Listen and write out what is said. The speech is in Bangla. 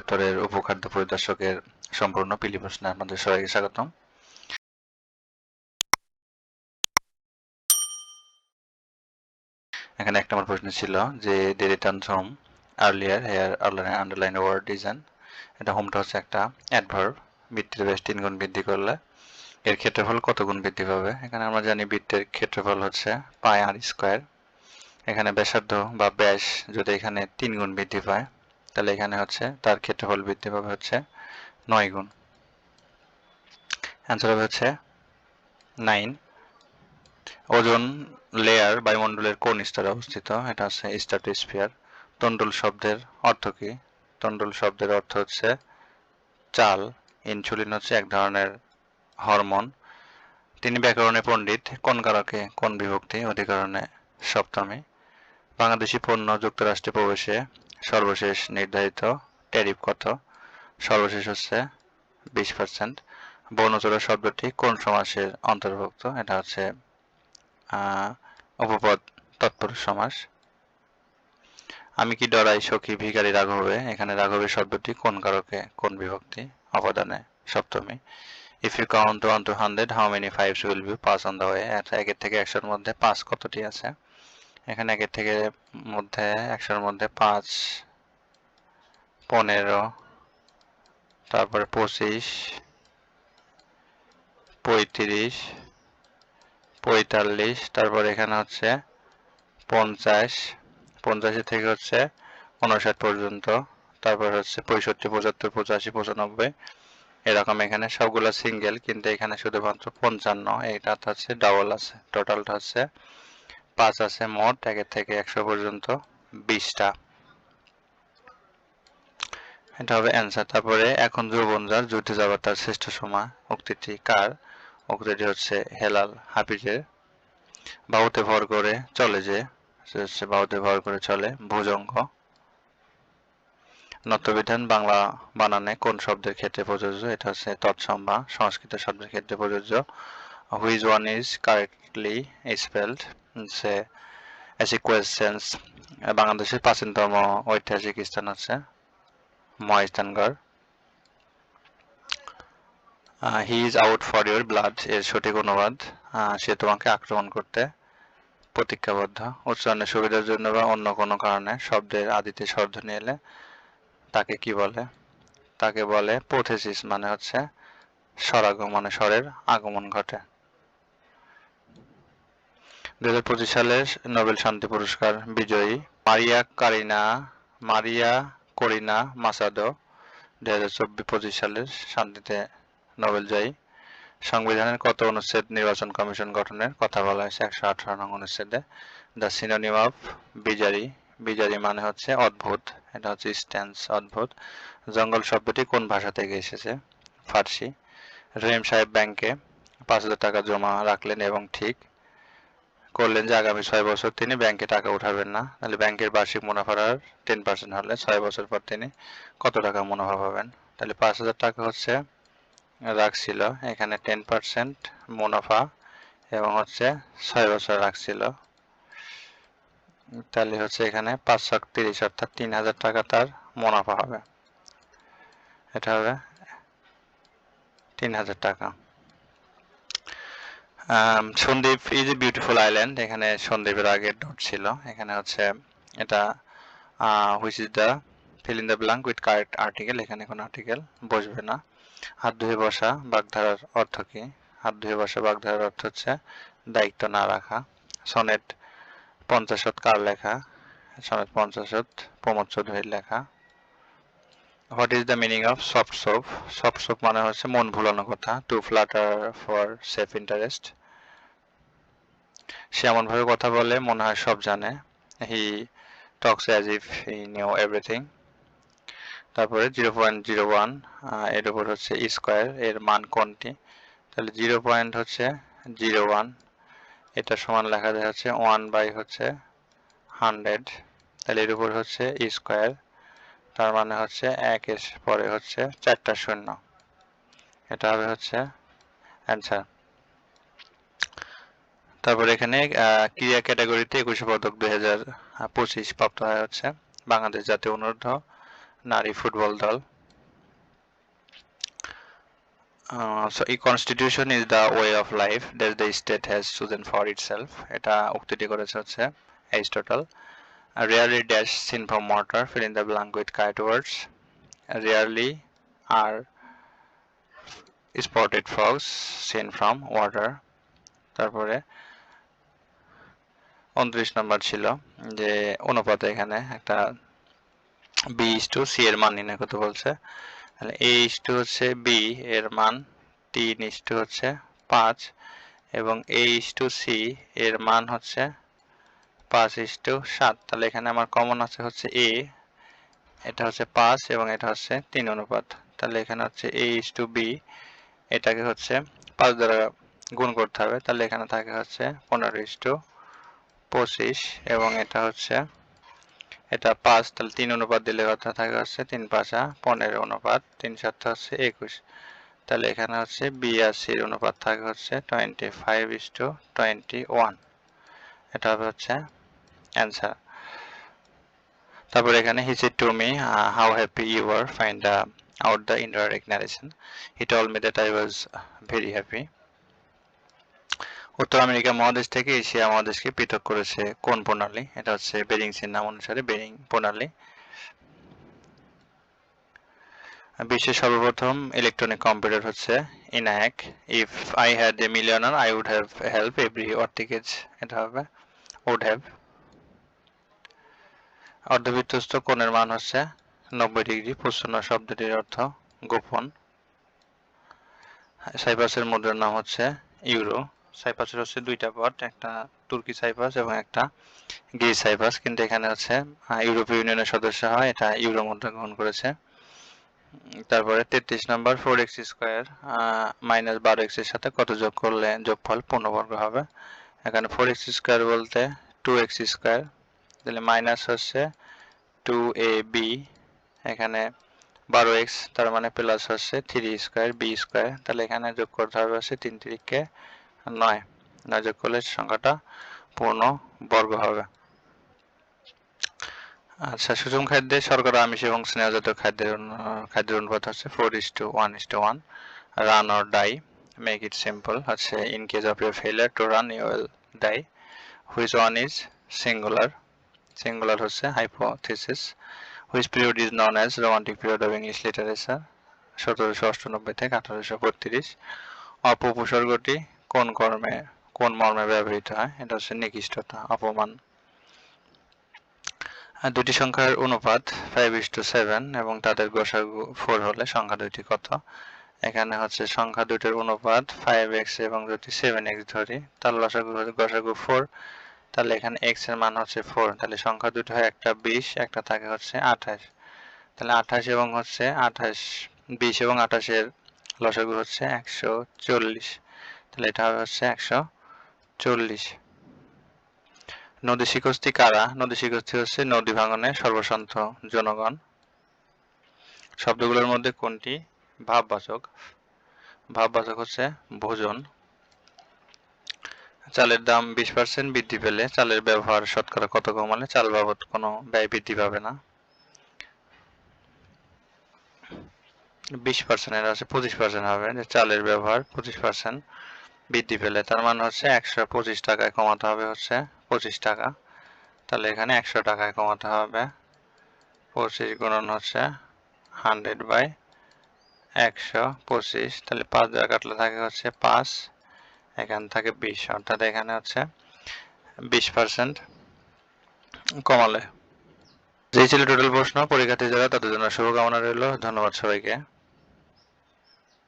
অধিদপ্তরের উপখাদ্য পরিদর্শকের সম্পূর্ণ পিলি প্রশ্নে আপনাদের সবাইকে স্বাগতম। এখানে এক নম্বর প্রশ্ন ছিল যে they return earlier here underline word design এটা হোমটা হচ্ছে একটা অ্যাডভার্ব বৃত্তের ব্যাস তিন গুণ বৃদ্ধি করলে। এর ক্ষেত্রফল কত গুণ বৃদ্ধি পাবে? এখানে আমরা জানি বৃত্তের ক্ষেত্রফল হচ্ছে পাই আর স্কোয়ার। এখানে ব্যাসার্ধ বা ব্যাস যদি এখানে তিন গুণ বৃদ্ধি পায় তাহলে এখানে হচ্ছে, তার ক্ষেত্রফল বৃদ্ধি পাবে হচ্ছে নয় গুণ। অ্যান্সার হবে হচ্ছে নাইন ওজন লেয়ার বায়ুমণ্ডলের কোন স্তরে অবস্থিত? এটা হচ্ছে স্ট্রাটোস্ফিয়ার তন্ডুল শব্দের অর্থ কি? তন্ডুল শব্দের অর্থ হচ্ছে চাল। ইনসুলিন হচ্ছে এক ধরনের হরমোন তিনি ব্যাকরণে পণ্ডিত। কোন কারকে? কোন বিভক্তি? অধিকরণে সপ্তমী। বাংলাদেশি পণ্য যুক্তরাষ্ট্রে প্রবেশে সর্বশেষ নির্ধারিত ট্যারিফ কত? সর্বশেষ হচ্ছে বিশ পার্সেন্ট বর্ণচোরা শব্দটি কোন সমাসের অন্তর্ভুক্ত? এটা হচ্ছে উপপদ তৎপর সমাস। আমি কি ডরাই সখী ভিখারি রাঘবে? এখানে রাঘবের শব্দটি কোন কারকে, কোন বিভক্তি? অবদানে সপ্তমী। If you count one two hundred how many fives will be pass on the way একের থেকে একশোর মধ্যে পাঁচ কতটি আছে? এখানে একের থেকে মধ্যে, একশোর মধ্যে পাঁচ, পনেরো, তারপরে পঁচিশ, পঁয়ত্রিশ, পঁয়তাল্লিশ, তারপর এখানে হচ্ছে পঞ্চাশ, পঞ্চাশের থেকে হচ্ছে উনষাট পর্যন্ত, তারপর হচ্ছে পঁয়ষট্টি, পঁচাত্তর, পঁচাশি, পঁচানব্বই, এরকম এখানে সবগুলো সিঙ্গেল কিন্তু এখানে শুধুমাত্র পঞ্চান্ন এইটা হচ্ছে ডাবল আছে টোটালটা হচ্ছে পাঁচ আছে মোট, একের থেকে একশো পর্যন্ত, বিশটা। এটা হবে অ্যান্সার তারপরে এখন যৌবন যার, যুদ্ধে যাবার তার শ্রেষ্ঠ সময়, উক্তিটি কার? উক্তিটি হচ্ছে হেলাল হাফিজের। বাহুতে ভর করে চলে যে হচ্ছে বাহুতে ভর করে চলে ভুজঙ্গ। নত্যবিধান বাংলা বানানে কোন শব্দের ক্ষেত্রে প্রযোজ্য? এটা হচ্ছে তৎসম বা সংস্কৃত শব্দের ক্ষেত্রে প্রযোজ্য। Which one is correctly spelled সে এসি কোয়েশ্চেন্স বাংলাদেশের প্রাচীনতম ঐতিহাসিক স্থান হচ্ছে Mahasthangarh he is out for your blood এর সঠিক অনুবাদ। সে তোমাকে আক্রমণ করতে প্রতিজ্ঞাবদ্ধ। উচ্চারণের সুবিধার জন্য বা অন্য কোনো কারণে শব্দের আদিতে স্বরধ্বনি এলে তাকে কি বলে? তাকে বলে পোথেসিস মানে হচ্ছে স্বরাগমনে স্বরের আগমন ঘটে। দু হাজার পঁচিশ সালের নোবেল শান্তি পুরস্কার বিজয়ী মারিয়া কারিনা, মারিয়া করিনা মাসাদো দু হাজার চব্বিশ সালের শান্তিতে নোবেল জয়ী। সংবিধানের কত অনুচ্ছেদ নির্বাচন কমিশন গঠনের কথা বলা হয়েছে, একশো আঠারো নং অনুচ্ছেদে। The synonym of bizarre bizarre মানে হচ্ছে অদ্ভুত, এটা হচ্ছে স্ট্যান্স অদ্ভুত। জঙ্গল শব্দটি কোন ভাষা থেকে এসেছে? ফার্সি। রহিম সাহেব ব্যাংকে পাঁচ হাজার টাকা জমা রাখলেন এবং ঠিক করলেন যে আগামী ছয় বছর তিনি ব্যাংকে টাকা উঠাবেন না। তাহলে ব্যাংকের বার্ষিক মুনাফার আর টেন পার্সেন্ট হলে ছয় বছর পর তিনি কত টাকা মুনাফা পাবেন? তাহলে পাঁচ হাজার টাকা হচ্ছে রাখছিল এখানে টেন পার্সেন্ট মুনাফা এবং হচ্ছে ছয় বছর রাখছিল তাহলে হচ্ছে এখানে পাঁচশো তিরিশ অর্থাৎ তিন হাজার টাকা তার মুনাফা হবে। এটা হবে তিন হাজার টাকা। Sandwip is a beautiful island এখানে সন্দীপের আগে ডট ছিল। এখানে হচ্ছে এটা which is the fill in the blank with correct article এখানে কোনো আর্টিকেল বসবে না। হাত ধুয়ে বসা, বাগধারার অর্থ কি? হাত ধুয়ে বসা, বাগধারার অর্থ হচ্ছে দায়িত্ব না রাখা। সনেট পঞ্চাশত কার লেখা? সনেট পঞ্চাশত প্রমোদ চৌধুরীর লেখা। What is the meaning of soft soap soft soap মানে হচ্ছে মন ভুলানো কথা। To flatter for self interest সে এমনভাবে কথা বলে, মনে হয় সব জানে। He talks as if he knew everything তারপরে জিরো পয়েন্ট জিরো ওয়ানের উপর হচ্ছে স্কোয়ার এর মান কোনটি? তাহলে জিরো পয়েন্ট হচ্ছে জিরো ওয়ান, এটা সমান লেখা যায় হচ্ছে ওয়ান বাই হচ্ছে হান্ড্রেড। তাহলে এর উপর হচ্ছে স্কোয়ার তার মানে হচ্ছে একের পরে হচ্ছে চারটা শূন্য। এটা হবে হচ্ছে অ্যান্সার। তারপর এখানে ক্রিয়া ক্যাটাগরিতে একুশে পদক দুই হাজার পঁচিশ প্রাপ্ত হয় হচ্ছে বাংলাদেশ জাতীয় অনুরোধ নারী ফুটবল দল Uh, so a constitution is the way of life that the state has chosen for itself এটা উক্তিটি করেছে হচ্ছে Uh, rarely dash seen from water fill in the blank with kite words rarely are spotted frogs seen from water তারপরে উনত্রিশ নম্বর ছিল, যে অনুপাতে এখানে একটা বি ইস টু সি এর মান নির্ণয় করতে বলছে। তাহলে এ ইস টু হচ্ছে বি এর মান তিন ইস টু হচ্ছে পাঁচ, এবং এ ইস টু সি এর মান হচ্ছে পাঁচ ইস টু সাত। তাহলে এখানে আমার কমন আছে হচ্ছে এ এটা হচ্ছে পাঁচ, এবং এটা হচ্ছে তিন অনুপাত। তাহলে এখানে হচ্ছে এ ইস টু বি এটাকে হচ্ছে পাঁচ দ্বারা গুণ করতে হবে। তাহলে এখানে থাকে হচ্ছে পনেরো ইস টু পঁচিশ এবং এটা হচ্ছে, এটা পাঁচ, তাহলে তিন অনুপাত দিলে কথা থাকে হচ্ছে তিন পাঁচা, পনেরো অনুপাত, তিন সাতটা হচ্ছে একুশ। তাহলে এখানে হচ্ছে বিয়াশির অনুপাত থাকে হচ্ছে twenty five is to twenty one এটা হবে হচ্ছে অ্যান্সার তারপর এখানে he said to me how happy you are find out the indirect narration he told me that I was very happy উত্তর আমেরিকা মহাদেশ থেকে এশিয়া মহাদেশকে পৃথক করেছে কোন প্রণালী? এটা হচ্ছে বেরিংসের নাম অনুসারে বেরিং প্রণালী। বিশ্বের সর্বপ্রথম ইলেকট্রনিক কম্পিউটার হচ্ছে ENIAC if I had a millionaire I would have help every orphanage এটা হবে উড হ্যাভ অর্ধবৃত্তস্থ কোণের মান হচ্ছে নব্বই ডিগ্রি, প্রচ্ছন্ন শব্দটির অর্থ গোপন। সাইপ্রাসের মুদ্রার নাম হচ্ছে ইউরো সাইপ্রাসের হচ্ছে দুইটা পট একটা তুর্কি সাইপ্রাস এবং একটা গ্রিস সাইপ্রাস কিন্তু এখানে হচ্ছে ইউরোপীয় ইউনিয়নের সদস্য হয়, এটা ইউরো মুদ্রা গ্রহণ করেছে। তারপরে তেত্রিশ নম্বর ফোর এক্স স্কোয়ার মাইনাস বারো এক্সের সাথে কত যোগ করলে যোগফল পূর্ণ পূর্ণবর্গ হবে? এখানে ফোর এক্স স্কোয়ার বলতে টু এক্স স্কোয়ার তাহলে মাইনাস হচ্ছে টু এ বি এখানে বারো এক্স তার মানে প্লাস হচ্ছে থ্রি স্কোয়ার বি স্কোয়ার তাহলে এখানে যোগ করতে হবে হচ্ছে তিন তিরিখকে নয়। নয় যোগ সংখ্যাটা পূর্ণ বর্গ হবে। আচ্ছা সুষম খাদ্যে শর্করা, আমিষ এবং স্নেহজাত খাদ্যের খাদ্যের অনুপাত হচ্ছে four is to one is to one run or die make it simple হচ্ছে in case of your failure to run you will die which one is singular singular হচ্ছে hypothesis which period is known as romantic period of English literature সতেরোশো অষ্টানব্বই থেকে আঠারোশো বত্রিশ অপউপসর্গটি কোন কর্মে, কোন মর্মে ব্যবহৃত হয়, এটা হচ্ছে নিকৃষ্টতা, অপমান। দুটি সংখ্যার অনুপাত ফাইভ ইস টু সেভেন এবং তাদের গসাগু ফোর হলে সংখ্যা দুইটি কত? এখানে হচ্ছে সংখ্যা দুটির অনুপাত ফাইভ এক্স এবং যদি সেভেন এক্স ধরি, তাহলে লসাগু গসাগু ফোর তাহলে এখানে এক্সের মান হচ্ছে ফোর তাহলে সংখ্যা দুটো হয় একটা বিশ, একটা থাকে হচ্ছে আঠাশ। তাহলে আঠাশ এবং হচ্ছে আঠাশ, বিশ এবং আঠাশের লসাগু হচ্ছে একশো চল্লিশ। তাহলে এটা হচ্ছে একশো চল্লিশ। নদী শিখস্তি কারা? নদী শিখস্তি হচ্ছে নদী ভাঙনে সর্বশান্ত জনগণ। শব্দগুলোর মধ্যে কোনটি? ভাববাচক। ভাববাচক হচ্ছে ভোজন। চালের দাম বিশ পার্সেন্ট বৃদ্ধি পেলে চালের ব্যবহার শতকরা কত কমালে? চাল বাবদ কোনো ব্যয় বৃদ্ধি পাবে না। বিশ পার্সেন্ট এটা হচ্ছে পঁচিশ পার্সেন্ট হবে। যে চালের ব্যবহার পঁচিশ পার্সেন্ট বৃদ্ধি পেলে, তার মানে হচ্ছে একশো পঁচিশ টাকায় কমাতে হবে হচ্ছে পঁচিশ টাকা। তাহলে এখানে একশো টাকায় কমাতে হবে। পঁচিশ গুণন হচ্ছে হান্ড্রেড বাই একশো পঁচিশ। তাহলে পাঁচ দ্বারা কাটলে থাকে হচ্ছে পাঁচ, এখানে থাকে বিশ। অর্থাৎ এখানে হচ্ছে বিশ পার্সেন্ট কমালে। যেই ছিল টোটাল প্রশ্ন। পরীক্ষার্থী যারা, তাদের জন্য শুভকামনা রইল। ধন্যবাদ সবাইকে।